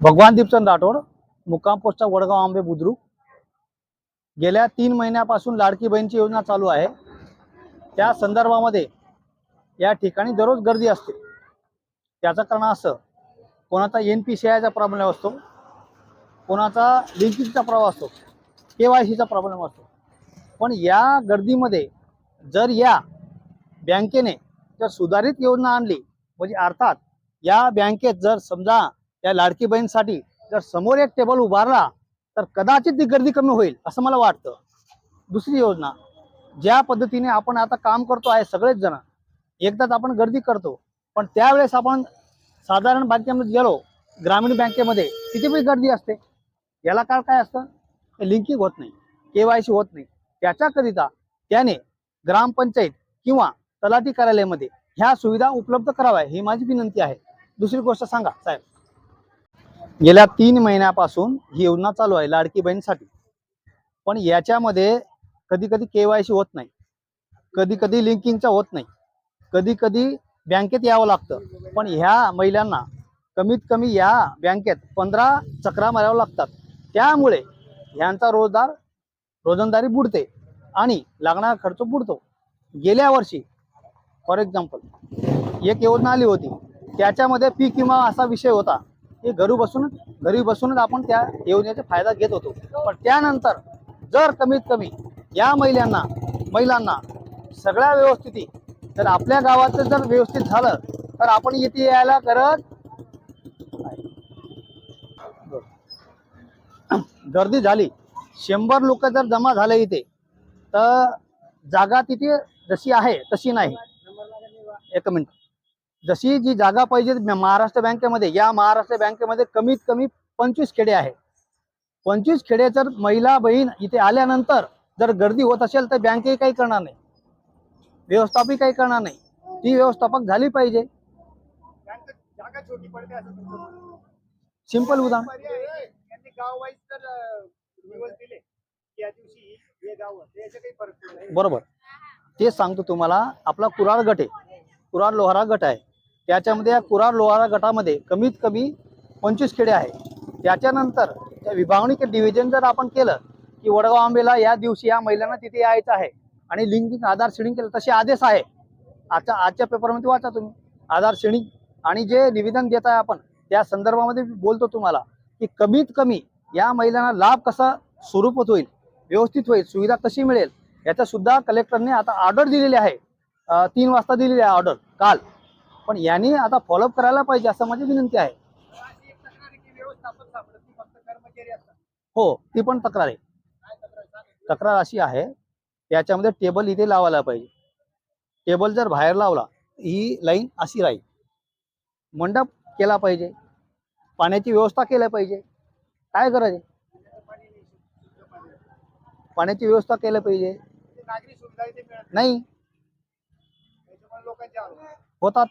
भगवान दीपचंद राठोड मुक्काम पोस्टचा वडगाव आंबे बुद्रुक. गेल्या तीन महिन्यापासून लाडकी बहीणची योजना चालू आहे. त्या संदर्भामध्ये या ठिकाणी दररोज गर्दी असते. त्याचं कारण असं कोणाचा एन पी सी आयचा प्रॉब्लेम असतो कोणाचा लिंकिंगचा प्रभाव असतो के वाय सीचा प्रॉब्लेम असतो. पण या गर्दीमध्ये जर या बँकेने जर सुधारित योजना आणली म्हणजे अर्थात या बँकेत जर समजा या लाडकी बहीणसाठी जर समोर एक टेबल उभारला तर कदाचित ती गर्दी कमी होईल असं मला वाटतं. दुसरी योजना ज्या पद्धतीने आपण आता काम करतो आहे सगळेच जण एकदाच आपण गर्दी करतो पण त्यावेळेस आपण साधारण बँकेमध्ये गेलो ग्रामीण बँकेमध्ये तिथे पण गर्दी असते. याला काय काय असतं? लिंकिंग होत नाही के वाय सी होत नाही. त्याच्याकरिता त्याने ग्रामपंचायत किंवा तलाठी कार्यालयामध्ये ह्या सुविधा उपलब्ध कराव्या ही माझी विनंती आहे. दुसरी गोष्ट सांगा साहेब. गेल्या तीन महिन्यापासून ही योजना चालू आहे लाडकी बहीणसाठी. पण याच्यामध्ये कधी कधी के वाय सी होत नाही. कधी कधी लिंकिंगचा होत नाही. कधी कधी बँकेत यावं लागतं. पण ह्या महिलांना कमीत कमी या बँकेत पंधरा चक्रा माराव्या लागतात. त्यामुळे ह्यांचा रोजगार रोजंदारी बुडते आणि लागणारा खर्च बुडतो. गेल्या वर्षी फॉर एक्झाम्पल एक योजना आली होती. त्याच्यामध्ये पीक विमा असा विषय होता. की घरी बसूनच घरी बसूनच आपण त्या योजनेचा फायदा घेत होतो. पण त्यानंतर जर कमीत कमी या महिलांना महिलांना सगळ्या व्यवस्थिती जर आपल्या गावाचं जर व्यवस्थित झालं तर आपण इथे यायला करत गर्दी झाली. शंभर लोक जर जमा झाले इथे तर जागा तिथे जशी आहे तशी नाही. एक मिनिट. जशी जी जागा पाहिजे महाराष्ट्र बँकेमध्ये या महाराष्ट्र बँकेमध्ये कमीत कमी पंचवीस खेडे आहे पंचवीस खेडे जर महिला बहीण इथे आल्यानंतर जर गर्दी होत असेल तर बँकेही काही करणार नाही. व्यवस्थापही काही करणार नाही. ती व्यवस्थापक झाली पाहिजे. सिंपल उदाहरण. बरोबर. तेच सांगतो तुम्हाला आपला कुरार गट आहे. कुरार लोहारा गट आहे. त्याच्यामध्ये या कुरार लोहारा गटामध्ये कमीत कमी पंचवीस खेडे आहे. त्याच्यानंतर त्या विभागणी डिव्हिजन जर आपण केलं की वडगाव आंबेला या दिवशी या महिलांना तिथे यायचं आहे. आणि लिंकिंग आधार शेडिंग केलं तसे आदेश आहे. आजच्या आजच्या पेपरमध्ये वाचा तुम्ही. आधार शेडिंग आणि जे निवेदन देत आहे आपण त्या संदर्भामध्ये बोलतो तुम्हाला की कमीत कमी या महिलांना लाभ कसा स्वरूपात होईल व्यवस्थित होईल सुविधा कशी मिळेल याचा सुद्धा कलेक्टरने आता ऑर्डर दिलेली आहे. तीन वाजता दिलेली आहे ऑर्डर काल. पण यांनी आता फॉलोअप करायला पाहिजे असं माझी विनंती आहे. हो ती पण तक्रार आहे. तक्रार अशी आहे त्याच्यामध्ये टेबल इथे लावायला पाहिजे. टेबल जर बाहेर लावला ही लाईन अशी राहील. मंडप केला पाहिजे. पाण्याची व्यवस्था केल्या पाहिजे. काय गरज आहे? नाही. पाण्याची व्यवस्था केल्या पाहिजे. नाही. लोकांचे आरोप. होतात.